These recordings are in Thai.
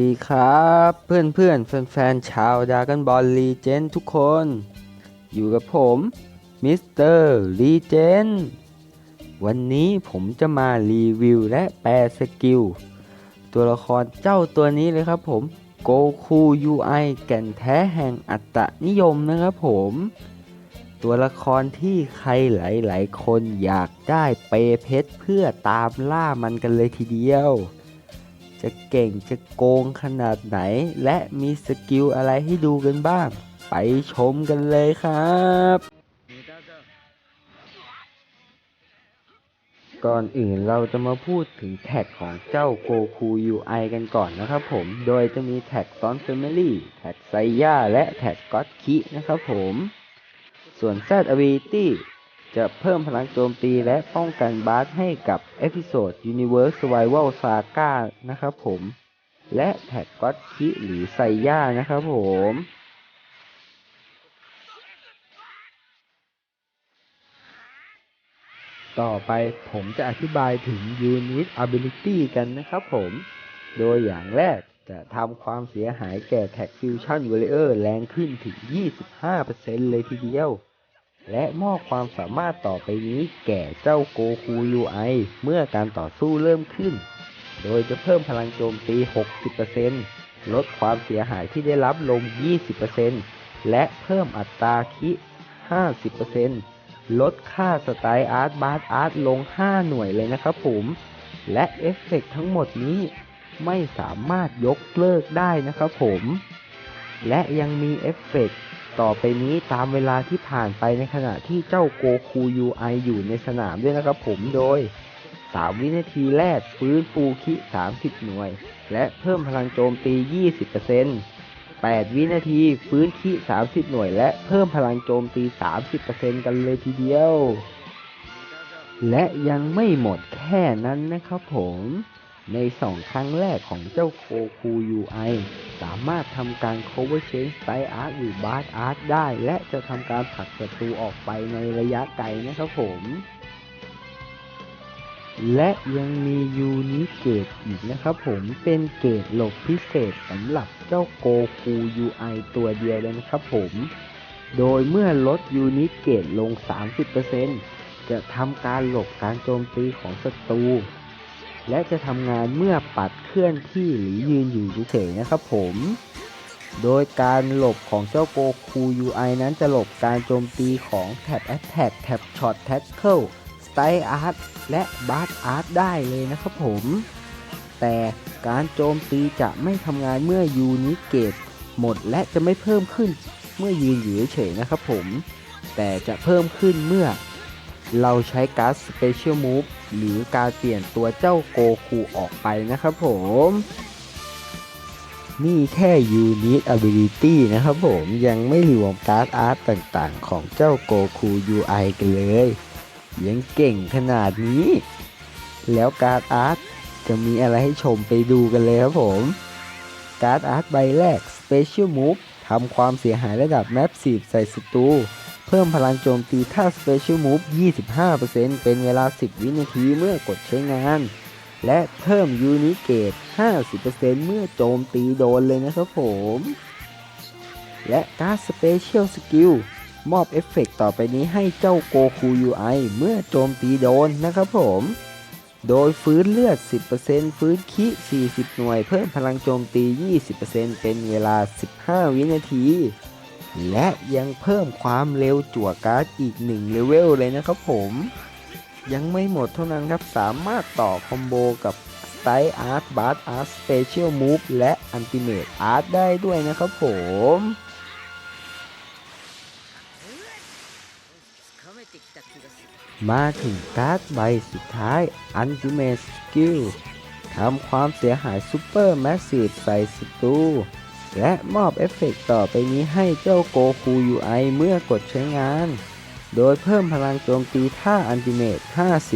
วัสดีครับเพื่อนเพื่อนๆแฟนๆชาวดากันบอลลีเจนทุกคน อยู่กับผมมิสเตอร์ลีเจนวันนี้ผมจะมารีวิวและแปลสกิล ตัวละครเจ้าตัวนี้เลยครับผมโกคูยูไอแก่นแท้แห่งอัตนิยมนะครับผม ตัวละครที่ใครหลายๆ คนอยากได้เปเพชรเพื่อตามล่ามันกันเลยทีเดียว จะเก่งจะโกงขนาดไหน และมีสกิลอะไรให้ดูกันบ้าง ไปชมกันเลยครับก่อนอื่นเราจะมาพูดถึงแท็กของเจ้าโกคู UI กันก่อนนะครับผม โดยจะมีแท็กซอนเฟมิลี่ แท็กไซย่า และแท็กก็อตคินะครับผม ส่วน Z Ability จะเพิ่มพลังโจมตีและป้องกันบาสให้กับเอพิโซด Universe Survival Saga นะครับผม และแท็กก็ตคิหรือไซย่านะครับผมต่อไปผมจะอธิบายถึง Unit Ability กันนะครับผม โดยอย่างแรกจะทำความเสียหายแก่แท็ก Fusion Warrior แรงขึ้นถึง 25%เลยทีเดียว และมอบความสามารถต่อไปนี้แก่เจ้าโกคู UI เมื่อการต่อสู้เริ่มขึ้น โดยจะเพิ่มพลังโจมตี 60%ลดความเสียหายที่ได้รับลง 20%และเพิ่มอัตราคิ50%ลดค่าสไตล์อาร์ตบาร์อาร์ตลง 5 หน่วยเลยนะครับผม และเอฟเฟกต์ทั้งหมดนี้ไม่สามารถยกเลิกได้นะครับผม และยังมีเอฟเฟกต์ ต่อไปนี้ตามเวลาที่ผ่านไปในขณะที่เจ้าโกคู UI อยู่ในสนามด้วยนะครับผมโดย 3 วินาทีแรกฟื้นฟูคิ 30 หน่วย และเพิ่มพลังโจมตี 20% 8 วินาทีฟื้นคิ30 หน่วย และเพิ่มพลังโจมตี 30%กันเลยทีเดียว และยังไม่หมดแค่นั้นนะครับผม ใน 2 ครั้งแรกของเจ้าโคคู UI สามารถทำการ cover change style art หรือ bar art ได้ และจะทำการผลักศัตรูออกไปในระยะไกลนะครับผม และยังมียูนิเกตอีกนะครับผมเป็นเกตหลบพิเศษสำหรับเจ้าโกคู UI ตัวเดียวเลยนะครับผม โดยเมื่อลดยูนิเกตลง 30%จะทำการหลบการโจมตีของศัตรู และจะทำงานเมื่อปัดเคลื่อนที่หรือยืนอยู่เฉยๆนะครับผม โดยการหลบของเจ้าโกคู UI นั้นจะหลบการโจมตีของแท็บ Attack แท็บ Shot Tackle Style Art และ b a r Art ได้เลยนะครับผม แต่การโจมตีจะไม่ทำงานเมื่อยูนิเกตหมดและจะไม่เพิ่มขึ้นเมื่อยืนอยู่เฉยๆนะครับผม แต่จะเพิ่มขึ้นเมื่อเราใช้การ์ด Special Move หรือการเปลี่ยนตัวเจ้าโกคูออกไปนะครับผม นี่แค่ Unit Ability นะครับผมยังไม่รวมการ์ดอาร์ตต่างๆ ของเจ้าโกคู UI กันเลย ยังเก่งขนาดนี้ แล้วการ์ดอาร์ตจะมีอะไรให้ชมไปดูกันเลยครับผม การ์ดอาร์ตใบแรก Special Move ทำความเสียหายระดับแมปสีใส่ศัตรู เพิ่มพลังโจมตีท่า Special Move 25%เป็นเวลา 10 วินาทีเมื่อกดใช้งาน และเพิ่มยูนิเกต 50%เมื่อโจมตีโดนเลยนะครับผม และการ์ด Special Skill มอบเอฟเฟกต์ต่อไปนี้ให้เจ้าโกคู UI เมื่อโจมตีโดนนะครับผม โดยฟื้นเลือด 10%ฟื้นคิ 40 หน่วย เพิ่มพลังโจมตี 20%เป็นเวลา 15 วินาที และยังเพิ่มความเร็วจั่วการ์ดอีก1เลเวลเลยนะครับผม ยังไม่หมดเท่านั้นครับสามารถต่อคอมโบกับ Style Art b a r Art Special Move และ Ultimate Art ได้ด้วยนะครับผมมาถึงการ์ดใบสุดท้าย Ultimate Skill ทำความเสียหาย Super Massive ใส่ศัตรู และมอบเอฟเฟกต์ต่อไปนี้ให้เจ้าโกคู UI เมื่อกดใช้งาน โดยเพิ่มพลังโจมตีท่า Ultimate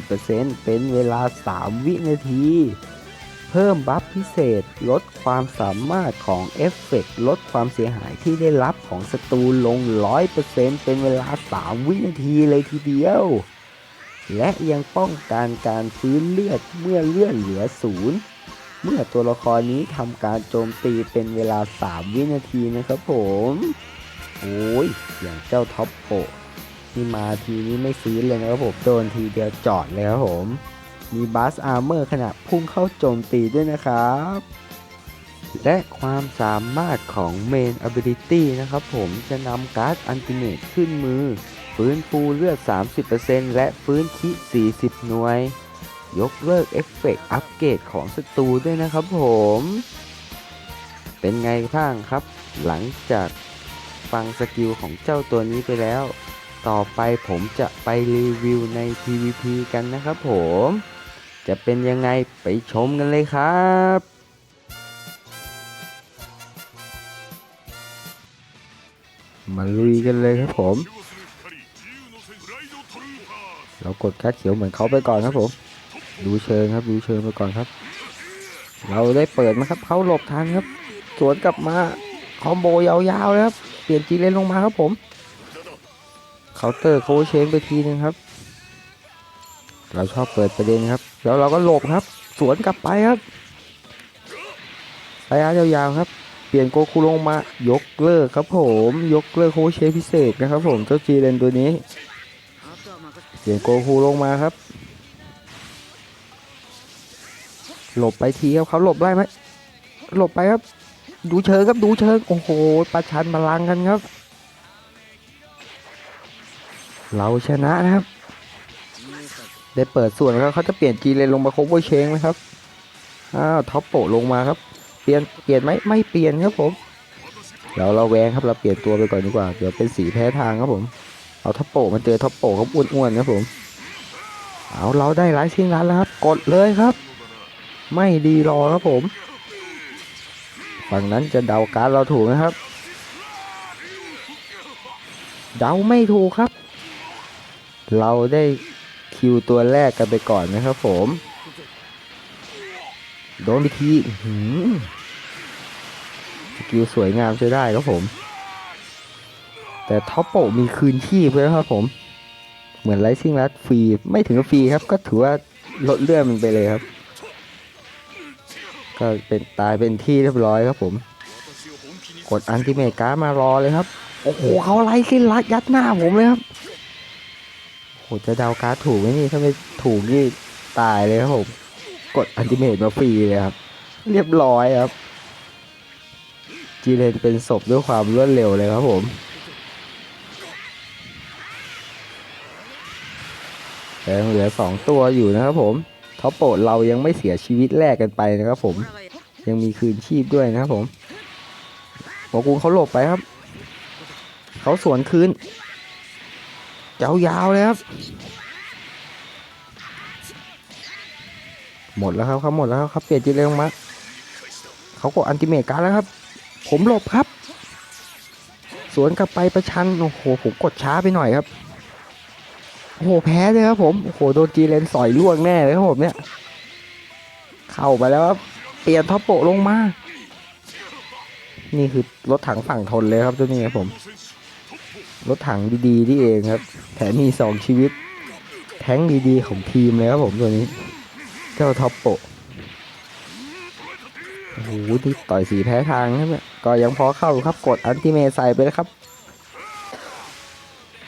50%เป็นเวลา 3 วินาที เพิ่มบัฟพิเศษลดความสามารถของเอฟเฟกต์ลดความเสียหายที่ได้รับของศัตรูลง 100%เป็นเวลา 3 วินาทีเลยทีเดียว และยังป้องกันการฟื้นเลือดเมื่อเลือดเหลือศูนย์ เมื่อตัวละครนี้ทำการโจมตีเป็นเวลา 3 วินาทีนะครับผมโอ้ยอย่างเจ้าท็อปโปที่มาทีนี้ไม่ฟื้นเลยนะครับผมโดนทีเดียวจอดเลยครับผม มีบัสอาร์เมอร์ขณะพุ่งเข้าโจมตีด้วยนะครับ และความสามารถของ Main Ability นะครับผมจะนำการ์ดอันติเมตขึ้นมือ ฟื้นฟูเลือด 30%และฟื้นคิ 40 หน่วย ยกเลิกเอฟเฟกต์อัปเกรดของศัตรูด้วยนะครับผม เป็นไงบ้างครับ หลังจากฟังสกิลของเจ้าตัวนี้ไปแล้ว ต่อไปผมจะไปรีวิวใน PVP กันนะครับผม จะเป็นยังไงไปชมกันเลยครับมาลุยกันเลยครับผม เรากดคัดเขียวเหมือนเขาไปก่อนครับผม ดูเชิงครับ ดูเชิงไปก่อนครับ เราได้เปิดมาครับเขาหลบทันครับ สวนกลับมาคอมโบยาวๆเลยครับเปลี่ยนจีเลนลงมาครับผมเคาน์เตอร์โคเชงไปทีนึงครับ เราชอบเปิดประเด็นครับ แล้วเราก็หลบครับ สวนกลับไปครับระยะยาวๆครับ เปลี่ยนโกคูลงมายกเลิกครับผม ยกเลิกโคเชพิเศษนะครับผมเจ้าจีเลนตัวนี้ เปลี่ยนโกคูลงมาครับ หลบไปทีครับเขาหลบได้ไหมหลบไปครับ ดูเชิงครับดูเชิงโอ้โหประชันพลังกันครับ เราชนะนะครับ ได้เปิดส่วนแล้วเขาจะเปลี่ยนจีเลนลงมาโคเวอร์เชงไหมครับอ้าวท็อปโปลงมาครับ เปลี่ยนเปลี่ยนไหมไม่เปลี่ยนครับผมเราเราแวงครับเราเปลี่ยนตัวไปก่อนดีกว่าเดี๋ยวเป็นสีแพ้ทางครับผม เอาท็อปโปมาเจอท็อปโปะครับอ้วนๆครับผมเอาเราได้หลายชิ้นร้านแล้วครับ กดเลยครับ ไม่ดีรอครับผม ฝั่งนั้นจะเดาการเราถูกนะครับ เดาไม่ถูกครับ เราได้คิวตัวแรกกันไปก่อนนะครับผม โดนไปทีสกิลสวยงามใช้ได้ครับผม แต่ท็อปโปมีคืนชีพเลยนครับผม เหมือนไลซิ่งรัดฟรี ไม่ถึงกับฟรีครับ ก็ถือว่าลดเลื่อนมันไปเลยครับ ก็เป็นตายเป็นที่เรียบร้อยครับผม กดอันติเมตการ์มารอเลยครับ โอ้โหเขาไล่สิ้นรัดยัดหน้าผมเลยครับโหจะเดาการ์ดถูกไหมนี่ถ้าไม่ถูกนี่ตายเลยครับผมกดอันติเมตมาฟรีเลยครับ เรียบร้อยครับ จีเลนเป็นศพด้วยความรวดเร็วเลยครับผมเหลือสองตัวอยู่นะครับผม ท็อปโปรดเรายังไม่เสียชีวิตแรกกันไปนะครับผม ยังมีคืนชีพด้วยนะครับผมโอกูเขาหลบไปครับ เขาสวนคืนยาวๆเลยครับ หมดแล้วครับเขาหมดแล้วครับเขาเปลี่ยนจีเรงมาเขากดอันติเมตการแล้วครับ ผมหลบครับ สวนกลับไปประชันโอ้โหผมกดช้าไปหน่อยครับ โอ้โหแพ้เลยครับผมโอ้โหโดนจีเลนสอยล่วงแน่เลยครับผมเนี่ยเข้าไปแล้วครับเปลี่ยนท็อปโปลงมา นี่คือรถถังฝั่งทนเลยครับตัวนี้ครับผม รถถังดีๆที่เองครับ แถมมีสองชีวิต แท้งดีๆของทีมเลยครับผมตัวนี้ เจ้าท็อปโปโอ้โหที่ต่อยสีแพ้ทางครับก็ยังพอเข้าครับกดอันติเมใส่ไปแล้วครับ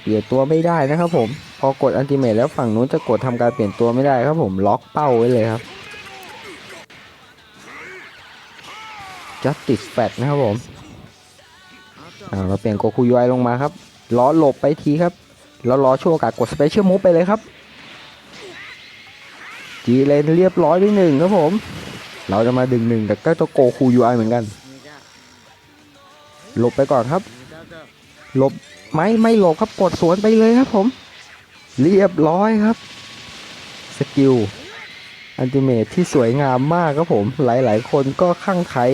เปลี่ยนตัวไม่ได้นะครับผม พอกดอันติเมทแล้วฝั่งนู้นจะกดทำการเปลี่ยนตัวไม่ได้ครับผมล็อกเป้าไว้เลยครับ justice fat นะครับผมอ่าเราเปลี่ยนโกคุยอยลงมาครับล้อหลบไปทีครับแล้วรอช่วงโอกาสกดสเปเชียลมูฟไปเลยครับจีเลนเรียบร้อยไปหนึ่งครับผม เราจะมาดึงหนึ่งแต่ก็ตัวโกคูยูไอเหมือนกัน หลบไปก่อนครับ หลบ ไหมไม่หลบครับกดสวนไปเลยครับผม เรียบร้อยครับ สกิลอันติเมทที่สวยงามมากครับผม หลายๆ คนก็ข้างไคล้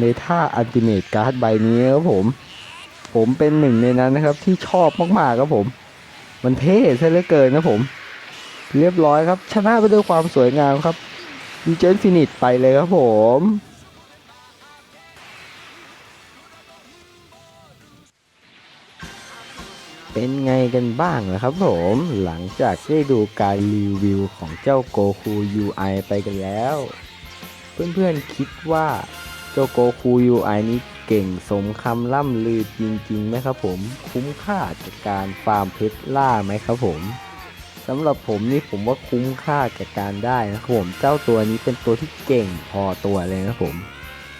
ในท่าอันติเมทการ์ดใบนี้ครับผม ผมเป็นหนึ่งในนั้นนะครับ ที่ชอบมากๆครับผม มันเท่ซะเหลือเกินนะผม เรียบร้อยครับ ชนะไปด้วยความสวยงามครับดีเจนฟินิชไปเลยครับผม เป็นไงกันบ้างนะครับผมหลังจากได้ดูการรีวิวของเจ้าโกคู UI ไปกันแล้ว เพื่อนๆคิดว่าเจ้าโกคู UI นี้เก่งสมคำล่ำลือจริงๆไหมครับผมคุ้มค่ากับการฟาร์มเพชรล่าไหมครับผมสำหรับผมนี่ผมว่าคุ้มค่ากับการได้นะครับผมเจ้าตัวนี้เป็นตัวที่เก่งพอตัวเลยนะครับผม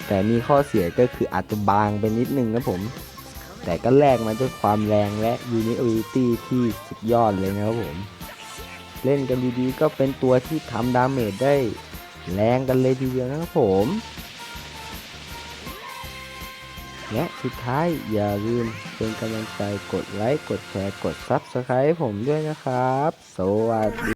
แต่มีข้อเสียก็คืออาจจะบางไปนิดนึงนะผม แต่ก็แลกมาด้วยความแรงและ Uniquity ที่สุดยอดเลยนะครับผม เล่นกันดีๆก็เป็นตัวที่ทำดาเมจได้แรงกันเลยทีเดียวนะครับผม และสุดท้ายอย่าลืมเป็นกำลังใจกดไลค์ กดแชร์ กด Subscribe ผมด้วยนะครับ สวัสดี